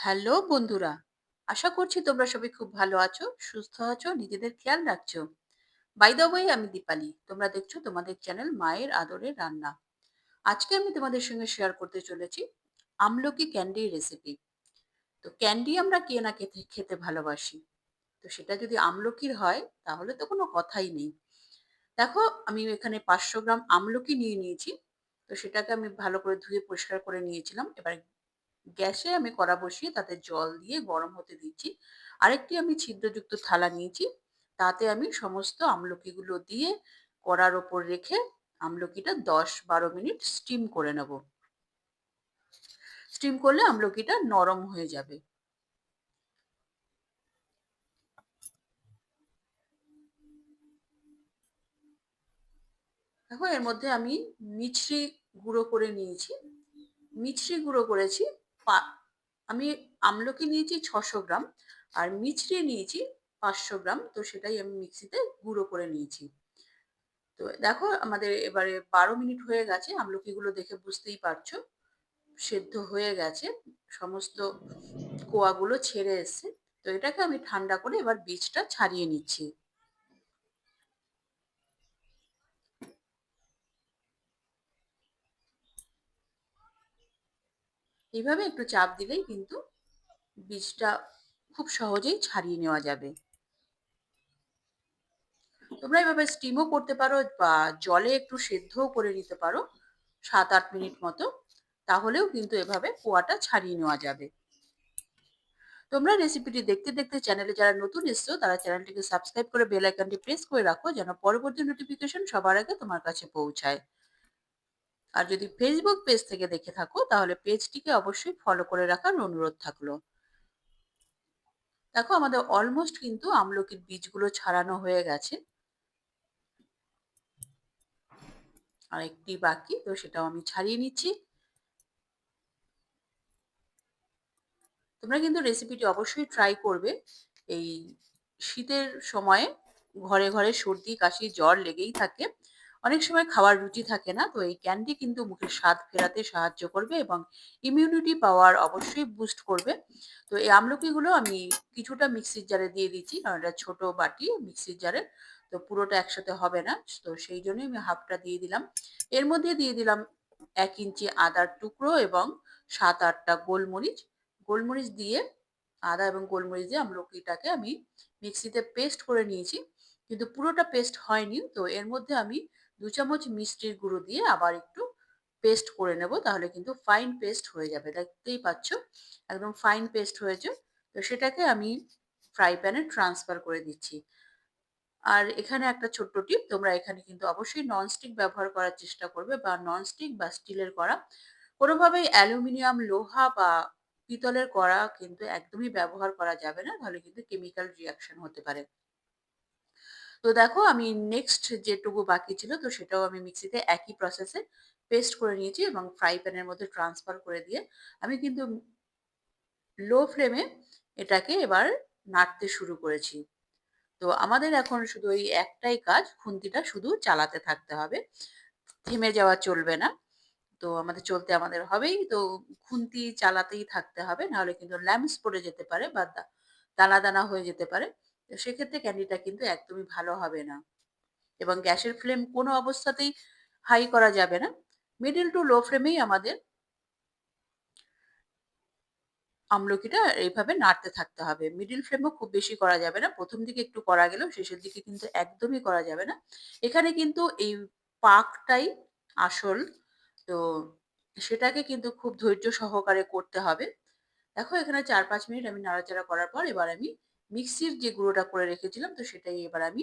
Hello বন্ধুরা, আশা করছি তোমরা সবাই খুব ভালো আছো, সুস্থ আছো, নিজেদের খেয়াল রাখছো। বাই দ্য ওয়ে আমি দীপালি, তোমরা দেখছ তোমাদের চ্যানেল মায়ের আদরের রান্না। আজকে আমি তোমাদের সঙ্গে শেয়ার করতে চলেছি আমলকি ক্যান্ডি রেসিপি তো ক্যান্ডি আমরা কে না খেতে খেতে ভালোবাসি। তো সেটা যদি আমলকির হয়, তাহলে তো কোনো কথাই নেই। দেখো, আমি এখানে পাঁচশো গ্রাম আমলকি নিয়ে নিয়েছি। তো সেটাকে আমি ভালো করে ধুয়ে পরিষ্কার করে নিয়েছিলাম। এবার গ্যাসে আমি কড়া বসিয়ে তাতে জল দিয়ে গরম হতে দিচ্ছি। আরেকটি আমি ছিদ্রযুক্ত থালা নিয়েছি। তাতে আমি সমস্ত আমলকিগুলো দিয়ে কড়ার ওপর রেখে আমলকিটা দশ বারো মিনিট স্টিম করে নেব। স্টিম করলে আমলকিটা নরম হয়ে যাবে। দেখো, এর মধ্যে আমি মিছরি গুঁড়ো করে নিয়েছি। মিছরি গুঁড়ো করেছি আমি আমলকি নিয়েছি ছশো গ্রাম আর মিছরি নিয়েছি পাঁচশো গ্রাম, তো সেটাই আমি মিক্সিতে গুঁড়ো করে নিয়েছি। তো দেখো আমাদের এবারে বারো মিনিট হয়ে গেছে, আমলকিগুলো দেখে বুঝতেই পারছ, সেদ্ধ হয়ে গেছে, সমস্ত কোয়াগুলো ছেড়ে এসছে। তো এটাকে আমি ঠান্ডা করে এবার বীজটা ছাড়িয়ে নিচ্ছি। এইভাবে একটু চাপ দিলেই কিন্তু বীজটা খুব সহজেই ছাড়িয়ে নেওয়া যাবে। তোমরা এভাবে স্টিমও করতে পারো বা জলে একটু সেদ্ধও করে নিতে পারো সাত আট মিনিট মতো, তাহলেও কিন্তু এভাবে কোয়াটা ছাড়িয়ে নেওয়া যাবে। তোমরা রেসিপিটি দেখতে দেখতে চ্যানেলে যারা নতুন এসছো, তারা চ্যানেলটিকে সাবস্ক্রাইব করে বেল আইকনটি প্রেস করে রাখো যেন পরবর্তী নোটিফিকেশন সবার আগে তোমার কাছে পৌঁছায়। আর যদি ফেসবুক পেজ থেকে দেখে থাকো, তাহলে পেজটিকে অবশ্যই ফলো করে রাখার অনুরোধ থাকল। দেখো, আমাদের অলমোস্ট কিন্তু আমলকির বীজগুলো ছাড়ানো হয়ে গেছে। আর একটি বাকি, তো সেটাও আমি ছাড়িয়ে নিচ্ছি। তোমরা কিন্তু রেসিপিটি অবশ্যই ট্রাই করবে। এই শীতের সময়ে ঘরে ঘরে সর্দি, কাশি, জ্বর লেগেই থাকে। অনেক সময় খাওয়ার রুচি থাকে না, তো এই ক্যান্ডি কিন্তু মুখের স্বাদ ফেরাতে সাহায্য করবে এবং ইমিউনিটি পাওয়ার অবশ্যই বুস্ট করবে। তো এই আমলকিগুলো আমি কিছুটা মিক্সির জারে দিয়ে দিচ্ছি কারণ এটা ছোট বাটি মিক্সির জারে তো পুরোটা একসাথে হবে না, তো সেই জন্যই আমি হাফটা দিয়ে দিলাম। এর মধ্যে দিয়ে দিলাম এক ইঞ্চি আদার টুকরো এবং সাত আটটা গোলমরিচ। গোলমরিচ দিয়ে, আদা এবং গোলমরিচ দিয়ে আমলকিটাকে আমি মিক্সিতে পেস্ট করে নিয়েছি। কিন্তু পুরোটা পেস্ট হয়নি, তো এর মধ্যে আমি দু চামচ মিষ্টির গুঁড়ো দিয়ে আবার একটু পেস্ট করে নেব, তাহলে কিন্তু ফাইন পেস্ট হয়ে যাবে। দেখতেই পাচ্ছ, একদম ফাইন পেস্ট হয়েছে। তো সেটাকে আমি ফ্রাই প্যানে ট্রান্সফার করে দিচ্ছি। আর এখানে একটা ছোট্ট টিপ তোমরা এখানে কিন্তু অবশ্যই ননস্টিক ব্যবহার করার চেষ্টা করবে বা ননস্টিক বা স্টিলের করা। কোনোভাবেই অ্যালুমিনিয়াম, লোহা বা পিতলের কড়া কিন্তু একদমই ব্যবহার করা যাবে না, তাহলে কিন্তু কেমিক্যাল রিয়াকশন হতে পারে। তো দেখো আমি নেক্সট যেটুকু বাকি ছিল, তো সেটাও আমি মিক্সিতে একই প্রসেসে পেস্ট করে নিয়েছি এবং ফ্রাই প্যানের মধ্যে ট্রান্সফার করে দিয়ে আমি কিন্তু লো ফ্লেমে এটাকে এবার নাড়তে শুরু করেছি। তো আমাদের এখন শুধু ওই একটাই কাজ, খুন্তিটা শুধু চালাতে থাকতে হবে। থেমে যাওয়া চলবে না। তো আমাদের চলতে আমাদের হবেই। তো খুন্তি চালাতেই থাকতে হবে, নাহলে কিন্তু ল্যাম্পস পড়ে যেতে পারে বা দানা দানা হয়ে যেতে পারে। সেক্ষেত্রে ক্যান্ডিটা কিন্তু একদমই ভালো হবে না। এবং গ্যাসের ফ্লেম কোনো অবস্থাতেই হাই করা যাবে না। মিডিল টু লো ফ্লেমেই আমাদের আমলকিটা এইভাবে নাড়তে থাকতে হবে। মিডিল ফ্লেমও খুব বেশি করা যাবে না। প্রথম দিকে একটু করা গেলেও শেষের দিকে কিন্তু একদমই করা যাবে না। এখানে কিন্তু এই পাকটাই আসল। তো সেটাকে কিন্তু খুব ধৈর্য সহকারে করতে হবে। দেখো এখানে চার পাঁচ মিনিট আমি নাড়াচাড়া করার পর এবার আমি মিক্সির যে গুঁড়োটা করে রেখেছিলাম, তো সেটাই এবার আমি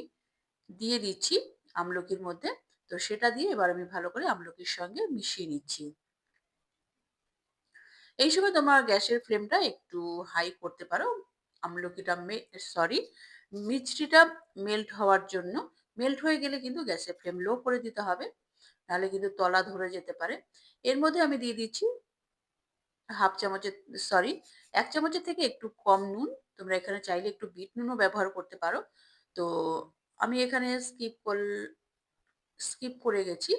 দিয়ে দিচ্ছি আমলকির মধ্যে। তো সেটা দিয়ে এবার আমি ভালো করে আমলকির সঙ্গে মিশিয়ে নিচ্ছি। এই সময় তোমার গ্যাসের ফ্লেমটা একটু হাই করতে পারো। আমলকিটা সরি, মিষ্টিটা মেল্ট হওয়ার জন্য। মেল্ট হয়ে গেলে কিন্তু গ্যাসের ফ্লেম লো করে দিতে হবে, নাহলে কিন্তু তলা ধরে যেতে পারে। এর মধ্যে আমি দিয়ে দিচ্ছি হাফ চামচের, সরি, এক চামচের থেকে একটু কম নুন তোমরা এখানে চাইলে একটু বিট নুনও ব্যবহার করতে পারো। তো আমি এখানে স্কিপ কর স্কিপ করে গেছি।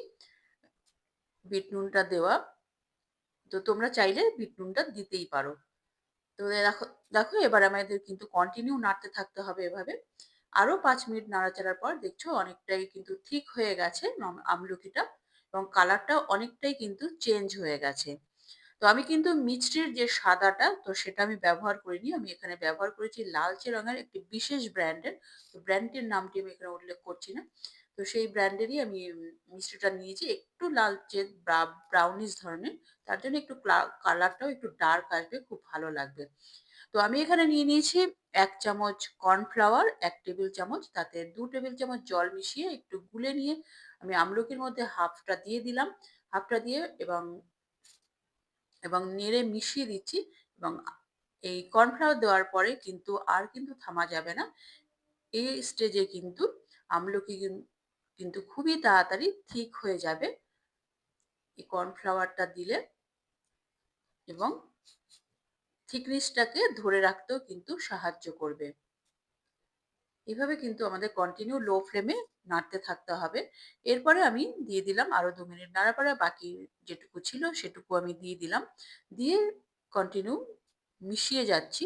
বিট নুনটা দেওয়া। তো তোমরা চাইলে বিট নুনটা দিতেই পারো। তো দেখো দেখো এবার আমাদের কিন্তু কন্টিনিউ নাড়তে থাকতে হবে এভাবে। আরও পাঁচ মিনিট নাড়াচাড়ার পর দেখছ অনেকটাই কিন্তু ঠিক হয়ে গেছে আমলকিটা এবং কালারটা অনেকটাই কিন্তু চেঞ্জ হয়ে গেছে। তো আমি কিন্তু মিষ্টির যে সাদাটা, তো সেটা আমি ব্যবহার করিনি। আমি এখানে ব্যবহার করেছি লালচে রঙের একটি বিশেষ ব্র্যান্ডের। তো ব্র্যান্ডটির নামটি আমি এখানে উল্লেখ করছি না। তো সেই ব্র্যান্ডেরই আমি মিষ্টিটা নিয়েছি। একটু লালচে ব্রাউনিশ ধরনের। তার জন্য একটু কালারটাও একটু ডার্ক আসবে, খুব ভালো লাগবে। তো আমি এখানে নিয়ে নিয়েছি এক চামচ কর্নফ্লাওয়ার এক টেবিল চামচ। তাতে দু টেবিল চামচ জল মিশিয়ে একটু গুলে নিয়ে আমি আমলকির মধ্যে হাফটা দিয়ে দিলাম। হাফটা দিয়ে এবং এবং নেড়ে মিশিয়ে দিচ্ছি এবং এই কর্নফ্লাওয়ার দেওয়ার পরে কিন্তু আর কিন্তু থামা যাবে না। এই স্টেজে কিন্তু আমলকি কিন- কিন্তু খুবই তাড়াতাড়ি ঠিক হয়ে যাবে। এই কর্নফ্লাওয়ারটা দিলে এবং থিকনেসটাকে ধরে রাখতেও কিন্তু সাহায্য করবে। এভাবে কিন্তু আমাদের কন্টিনিউ লো ফ্লেমে নাড়তে থাকতে হবে। এরপরে আমি দিয়ে দিলাম আরও দু মিনিট নাড়ার পরে বাকি যেটুকু ছিল সেটুকু আমি দিয়ে দিলাম। দিয়ে কন্টিনিউ মিশিয়ে যাচ্ছি।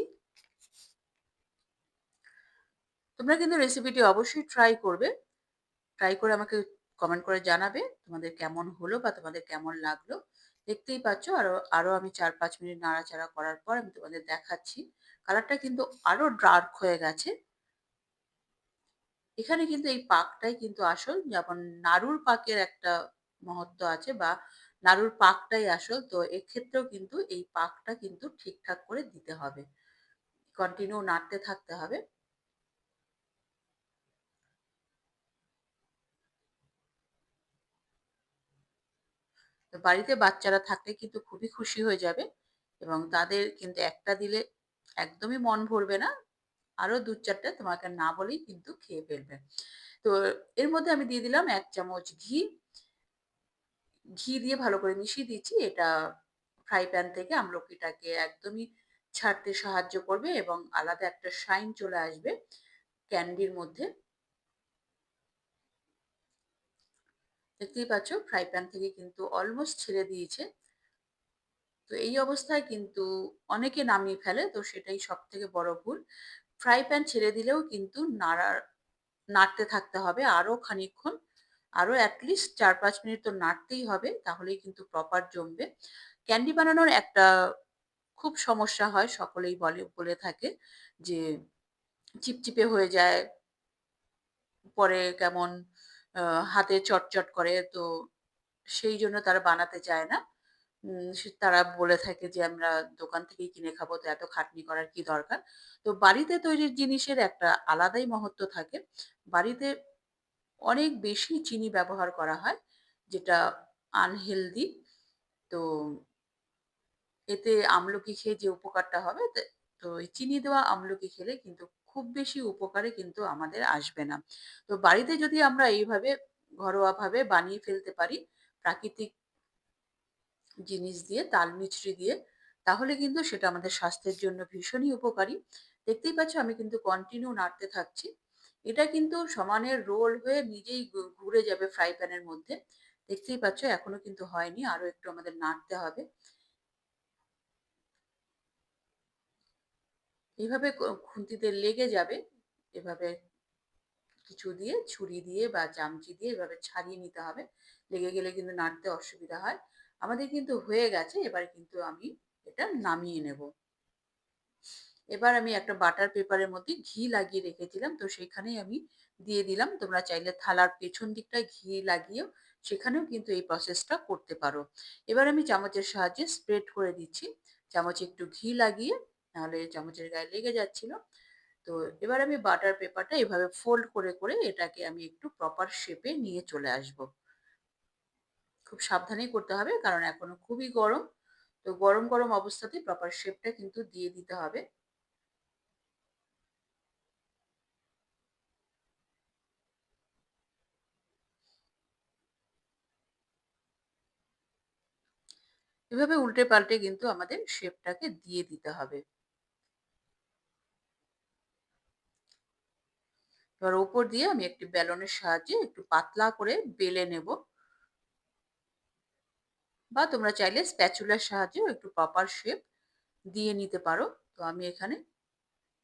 তোমরা কিন্তু রেসিপিটি অবশ্যই ট্রাই করবে। ট্রাই করে আমাকে কমেন্ট করে জানাবে তোমাদের কেমন হলো বা তোমাদের কেমন লাগল। দেখতেই পাচ্ছ আরও আরও আমি চার পাঁচ মিনিট নাড়াচাড়া করার পর আমি তোমাদের দেখাচ্ছি। কালারটা কিন্তু আরও ডার্ক হয়ে গেছে। এখানে কিন্তু এই পাকটাই কিন্তু আসল। যেমন নাড়ুর পাকের একটা মহত্ব আছে বা নাড়ুর পাকটাই আসল। তো এক্ষেত্রেও কিন্তু এই পাকটা কিন্তু ঠিকঠাক করে দিতে হবে। কন্টিনিউ নাড়তে থাকতে হবে। তো বাড়িতে বাচ্চারা থাকলে কিন্তু খুবই খুশি হয়ে যাবে এবং তাদের কিন্তু একটা দিলে একদমই মন ভরবে না। আরও দু চারটে তোমাকে না বলেই কিন্তু খেয়ে ফেলবে। তো এর মধ্যে আমি দিয়ে দিলাম এক চামচ ঘি। ঘি দিয়ে ভালো করে মিশিয়ে দিচ্ছি এটা ফ্রাই প্যান থেকে আমলকিটাকে একদমই ছাড়তে সাহায্য করবে এবং আলাদা একটা শাইন চলে আসবে ক্যান্ডির মধ্যে। দেখতেই পাচ্ছ, ফ্রাই প্যান থেকে কিন্তু অলমোস্ট ছেড়ে দিয়েছে। তো এই অবস্থায় কিন্তু অনেকে নামিয়ে ফেলে, তো সেটাই সব থেকে বড় ভুল। ফ্রাই প্যান ছেড়ে দিলেও কিন্তু নাড়ার, নাড়তে থাকতে হবে। আরও খানিকক্ষণ, আরও অ্যাটলিস্ট চার পাঁচ মিনিট তো নাড়তেই হবে, তাহলেই কিন্তু প্রপার জমবে। ক্যান্ডি বানানোর একটা খুব সমস্যা হয়, সকলেই বলে বলে থাকে যে চিপচিপে হয়ে যায়, পরে কেমন হাতে চটচট করে, তো সেই জন্য তারা বানাতে চায় না। তারা বলে থাকে যে, আমরা দোকান থেকেই কিনে খাব, তো এত খাটনি করার কি দরকার? তো বাড়িতে তৈরির জিনিসের একটা আলাদাই মহত্ব থাকে। বাড়িতে অনেক বেশি চিনি ব্যবহার করা হয়, যেটা আনহেলদি তো এতে আমলকি খেয়ে যে উপকারটা হবে, তো এই চিনি দেওয়া আমলকি খেলে কিন্তু খুব বেশি উপকারে কিন্তু আমাদের আসবে না। তো বাড়িতে যদি আমরা এইভাবে ঘরোয়া ভাবে বানিয়ে ফেলতে পারি, প্রাকৃতিক জিনিস দিয়ে, তাল মিছরি দিয়ে, তাহলে কিন্তু সেটা আমাদের স্বাস্থ্যের জন্য ভীষণই উপকারী। দেখতেই পাচ্ছ আমি কিন্তু কন্টিনিউ নাড়তে থাকছি। এটা কিন্তু সমানের রোল হয়ে নিজেই ঘুরে যাবে ফ্রাই প্যানের মধ্যে। দেখতেই পাচ্ছ এখনও কিন্তু হয়নি, আরও একটু আমাদের নাড়তে হবে। এভাবে খুন্তিতে লেগে যাবে। এভাবে কিছু দিয়ে, ছুরি দিয়ে বা চামচি দিয়ে এভাবে ছাড়িয়ে নিতে হবে। লেগে গেলে কিন্তু নাড়তে অসুবিধা হয়। আমাদের কিন্তু হয়ে গেছে, এবার কিন্তু আমি এটা নামিয়ে নেব। এবার আমি একটা বাটার পেপারের মধ্যে ঘি লাগিয়ে রেখেছিলাম, তো সেখানেই আমি দিয়ে দিলাম। তোমরা চাইলে থালার পেছন দিকটায় ঘি লাগিয়েও সেখানেও কিন্তু এই প্রসেসটা করতে পারো। এবার আমি চামচের সাহায্যে স্প্রেড করে দিচ্ছি। চামচে একটু ঘি লাগিয়ে, নাহলে চামচের গায়ে লেগে যাচ্ছিল। তো এবার আমি বাটার পেপারটা এভাবে ফোল্ড করে করে এটাকে আমি একটু প্রপার শেপে নিয়ে চলে আসব। খুব সাবধানেই করতে হবে, কারণ এখনও খুবই গরম। তো গরম গরম অবস্থাতেই প্রপার শেপটা কিন্তু দিয়ে দিতে হবে। এভাবে উল্টে পাল্টে কিন্তু আমাদের শেপটাকে দিয়ে দিতে হবে। এবার ওপর দিয়ে আমি একটি বেলনের সাহায্যে একটু পাতলা করে বেলে নেব। বা তোমরা চাইলে স্প্যাচুলার সাহায্যেও একটু প্রপার শেপ দিয়ে নিতে পারো তো আমি এখানে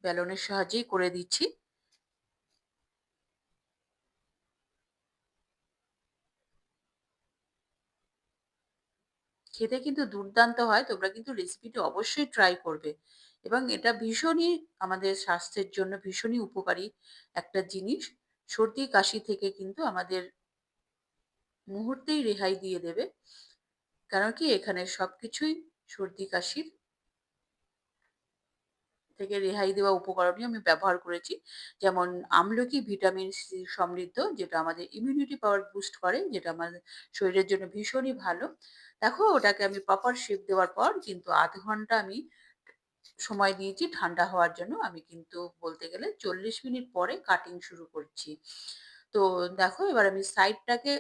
বেলনের সাহায্যেই করে দিচ্ছি। খেতে কিন্তু দুর্দান্ত হয়। তোমরা কিন্তু রেসিপিটি অবশ্যই ট্রাই করবে। এবং এটা ভীষণই আমাদের স্বাস্থ্যের জন্য ভীষণই উপকারী একটা জিনিস। সর্দি, কাশি থেকে কিন্তু আমাদের মুহূর্তেই রেহাই দিয়ে দেবে। কারণ কি এখানে সবকিছুই সর্দি, কাশির থেকে রেহাই দেওয়া উপকরণই আমি ব্যবহার করেছি। যেমন আমলকি ভিটামিন সি সমৃদ্ধ, যেটা আমাদের ইমিউনিটি পাওয়ার বুস্ট করে, যেটা আমাদের শরীরের জন্য ভীষণই ভালো। দেখো, ওটাকে আমি প্রপার শেপ দেওয়ার পর কিন্তু আধ ঘণ্টা আমি সময় দিয়েছি ঠান্ডা হওয়ার জন্য। আমি কিন্তু বলতে গেলে ৪০ মিনিট পরে কাটিং শুরু করছি। তো দেখো, এবার আমি সাইডটাকে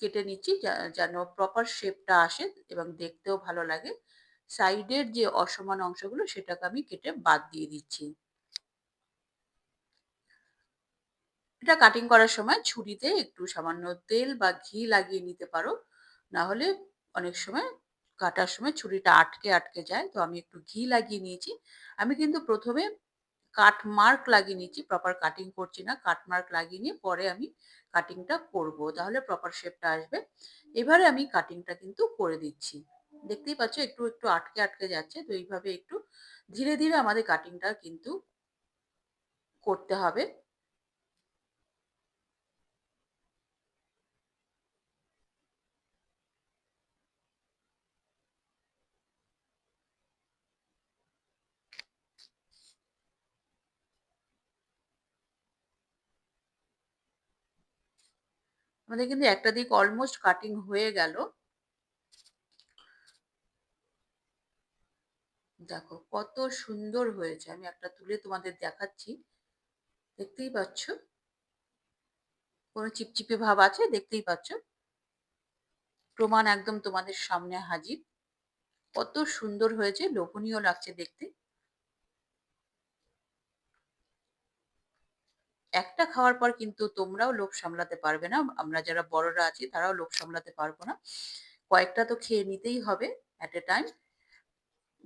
কেটে নিচ্ছি যেন প্রপার শেপটা আসে এবং দেখতেও ভালো লাগে। সাইডের যে অসমান অংশগুলো সেটাকে আমি কেটে বাদ দিয়ে দিচ্ছি। এটা কাটিং করার সময় ছুরিতে একটু সামান্য তেল বা ঘি লাগিয়ে নিতে পারো। না হলে অনেক সময় কাটার সময় ছুরিটা আটকে, আটকে যায়। তো আমি একটু ঘি লাগিয়ে নিয়েছি। আমি কিন্তু ১ম এ কাট মার্ক লাগিয়ে নিচ্ছি। প্রপার কাটিং করছি না। কাট মার্ক লাগিয়ে নিয়ে পরে আমি কাটিংটা করব। তাহলে প্রপার শেপটা আসবে। এবারে আমি কাটিংটা কিন্তু করে দিচ্ছি। দেখতেই পাচ্ছ একটু, একটু আটকে, আটকে যাচ্ছে। তো এইভাবে একটু ধীরে, ধীরে আমাদের কাটিংটা কিন্তু করতে হবে। আমাদের কিন্তু একটা দিক অলমোস্ট কাটিং হয়ে গেল। দেখো কত সুন্দর হয়েছে। আমি একটা তুলে তোমাদের দেখাচ্ছি। দেখতেই পাচ্ছ? কোনো চিপচিপে ভাব আছে? দেখতেই পাচ্ছ? প্রমাণ একদম তোমাদের সামনে হাজির। কত সুন্দর হয়েছে, লোভনীয় লাগছে দেখতে। একটা খাওয়ার পর কিন্তু তোমরাও লোভ সামলাতে পারবে না। আমরা যারা বড়রা আছি তারাও লোভ সামলাতে পারব না। কয়েকটা তো খেয়ে নিতেই হবে এট এ টাইম।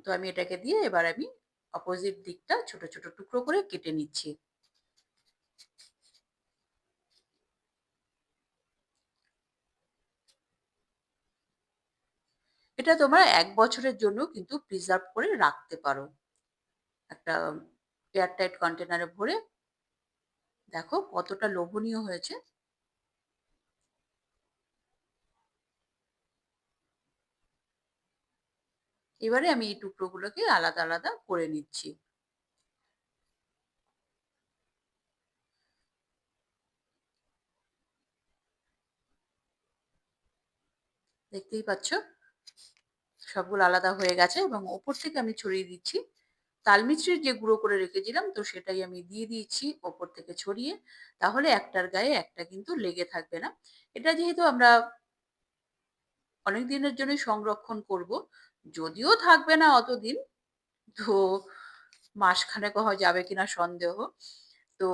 তো আমি এটাকে দিয়ে এবার আমি অপোজিট দিকটা ছোট, ছোট টুকরো করে কেটে নিচ্ছি। এটা তোমরা এক বছরের জন্য কিন্তু প্রিজার্ভ করে রাখতে পারো। একটা এয়ার টাইট কন্টেনারে ভরে দেখো কতটা লোভনীয় হয়েছে। এবারে আমি এই টুকরোগুলোকে আলাদা, আলাদা করে নিচ্ছি। দেখতেই পাচ্ছ? সবগুলো আলাদা হয়ে গেছে এবং ওপর থেকে আমি ছড়িয়ে দিচ্ছি তাল মিছরির যে গুঁড়ো করে রেখেছিলাম, তো সেটাই আমি দিয়ে দিয়েছি ওপর থেকে ছড়িয়ে। তাহলে একটার গায়ে একটা কিন্তু লেগে থাকবে না। এটা যেহেতু আমরা অনেক দিনের জন্য সংরক্ষণ করব, যদিও থাকবে না অতদিন, তো মাসখানেক হয় যাবে কিনা সন্দেহ। তো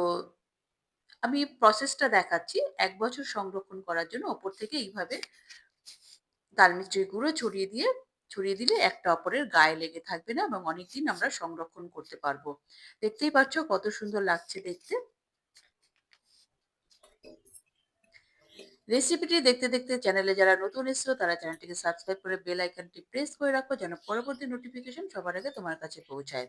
আমি প্রসেসটা দেখাচ্ছি, এক বছর সংরক্ষণ করার জন্য ওপর থেকে এইভাবে তাল মিছরির গুঁড়ো ছড়িয়ে দিয়ে ছড়িয়ে দিলে একটা অপরের গায়ে লেগে থাকবে না এবং অনেকদিন আমরা সংরক্ষণ করতে পারব। দেখতেই পাচ্ছ কত সুন্দর লাগছে দেখতে। রেসিপিটি দেখতে দেখতে চ্যানেলে যারা নতুন এসছো, তারা চ্যানেলটিকে সাবস্ক্রাইব করে বেল আইকনটি প্রেস করে রাখো যেন পরবর্তী নোটিফিকেশন সবার আগে তোমার কাছে পৌঁছায়।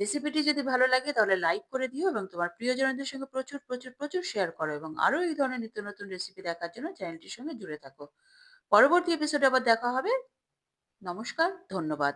রেসিপিটি যদি ভালো লাগে তাহলে লাইক করে দিও এবং তোমার প্রিয়জনদের সঙ্গে প্রচুর প্রচুর প্রচুর শেয়ার করো এবং আরও এই ধরনের নিত্য নতুন রেসিপি দেখার জন্য চ্যানেলটির সঙ্গে জুড়ে থাকো। পরবর্তী এপিসোডে আবার দেখা হবে। নমস্কার ধন্যবাদ।